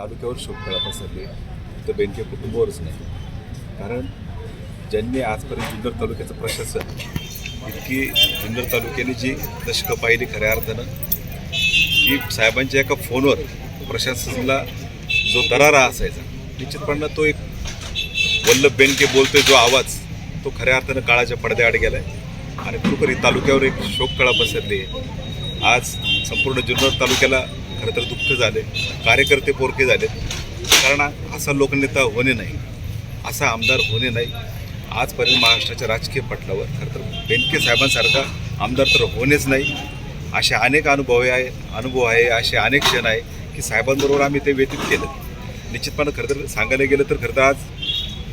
तालुक्यावर शोककळा पसरली तर बेनके कुटुंबावरच नाही. कारण ज्यांनी आजपर्यंत जुन्नर तालुक्याचं प्रशासन इतकी जुन्नर तालुक्याने जी दशकं पाहिली खऱ्या अर्थानं की साहेबांच्या एका फोनवर प्रशासनाला जो दरारा असायचा निश्चितपणे तो एक वल्लभ बेनके बोलतोय जो आवाज तो खऱ्या अर्थानं काळाच्या पडद्याआड गेलाय. आणि खरोखर ही तालुक्यावर एक शोककळा पसरली आहे आज संपूर्ण जुन्नर तालुक्याला खरं तर दुःख झाले कार्यकर्ते पोरके झाले. कारण असा लोकनेता होणे नाही असा आमदार होणे नाही. आजपर्यंत महाराष्ट्राच्या राजकीय पटलावर खरं तर बेनके साहेबांसारखा आमदार तर होणेच नाही. असे अनेक अनुभव आहे अनुभव आहे असे अनेक क्षण आहे की साहेबांबरोबर आम्ही ते व्यतीत केलं. निश्चितपणे खरं तर सांगायला गेलं तर खरं तर आज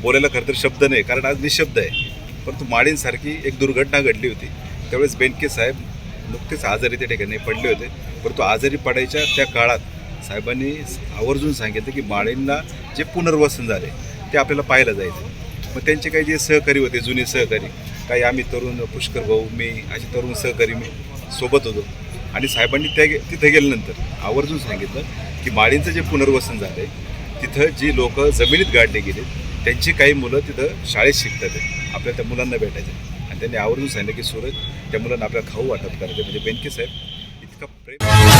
बोलायला खरं तर शब्द नाही कारण आज निशब्द आहे. परंतु माडींसारखी एक दुर्घटना घडली होती. त्यावेळेस बेनके साहेब नुकतेच आजारी त्या ठिकाणी पडले होते. परंतु आजारी पडायच्या त्या काळात साहेबांनी आवर्जून सांगितलं की माळींना जे पुनर्वसन झाले ते आपल्याला पाहायला जायचं. मग त्यांचे काही जे सहकारी होते जुने सहकारी काही आम्ही तरुण पुष्कर भाऊ मी असे तरुण सहकारी मी सोबत होतो. आणि साहेबांनी त्या तिथे गेल्यानंतर आवर्जून सांगितलं की माळींचं जे पुनर्वसन झालं आहे तिथं जी लोक जमिनीत गाडले गेले त्यांची काही मुलं तिथं शाळेत शिकतात. आहे. आपल्या त्या मुलांना भेटायचे. आणि त्यांनी आवर्जून सांगितलं की सूरज त्या मुलांना आपल्याला खाऊ वाटप करायचं म्हणजे बेनके साहेब इतका प्रेम